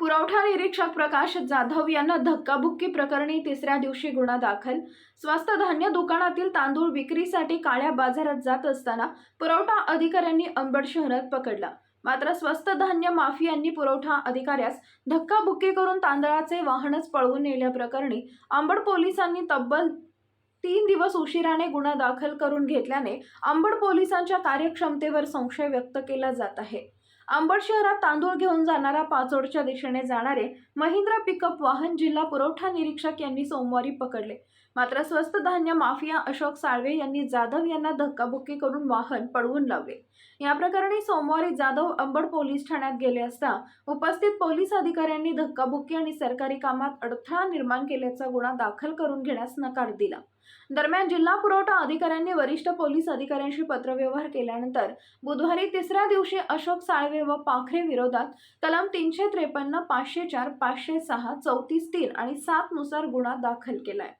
पुरवठा निरीक्षक प्रकाश जाधव यांना धक्काबुक्की प्रकरणी तिसऱ्या दिवशी गुन्हा दाखल. स्वस्त धान्य दुकानातील तांदूळ विक्रीसाठी काळ्या बाजारात जात असताना पुरवठा अधिकाऱ्यांनी अंबड शहरात पकडला. मात्र स्वस्त धान्य माफियांनी पुरवठा अधिकाऱ्यास धक्काबुक्की करून तांदळाचे वाहनच पळवून नेल्याप्रकरणी अंबड पोलिसांनी तब्बल तीन दिवस उशिराने गुन्हा दाखल करून घेतल्याने अंबड पोलिसांच्या कार्यक्षमतेवर संशय व्यक्त केला जात आहे. अंबड शहरात तांदूळ घेऊन जाणारा पाचोडच्या दिशेने जाणारे महिंद्रा पिकअप वाहन जिल्हा पुरवठा निरीक्षक यांनी सोमवारी पकडले. मात्र स्वस्त धान्य माफिया अशोक साळवे यांनी जाधव यांना धक्काबुक्की करून वाहन पळवून लावले. या प्रकरणी सोमवारी जाधव अंबड पोलीस ठाण्यात गेले असता उपस्थित पोलीस अधिकाऱ्यांनी धक्काबुक्की आणि सरकारी कामात अडथळा निर्माण केल्याचा गुन्हा दाखल करून घेण्यास नकार दिला. दरम्यान जिल्हा पुरवठा अधिकाऱ्यांनी वरिष्ठ पोलीस अधिकाऱ्यांशी पत्रव्यवहार केल्यानंतर बुधवारी तिसऱ्या दिवशी अशोक साळवे व पाखरे विरोधात कलम तीनशे त्रेपन्न पाचशे चार पाचशे सहा चौतीस तीन आणि सात नुसार गुन्हा दाखल केलाय.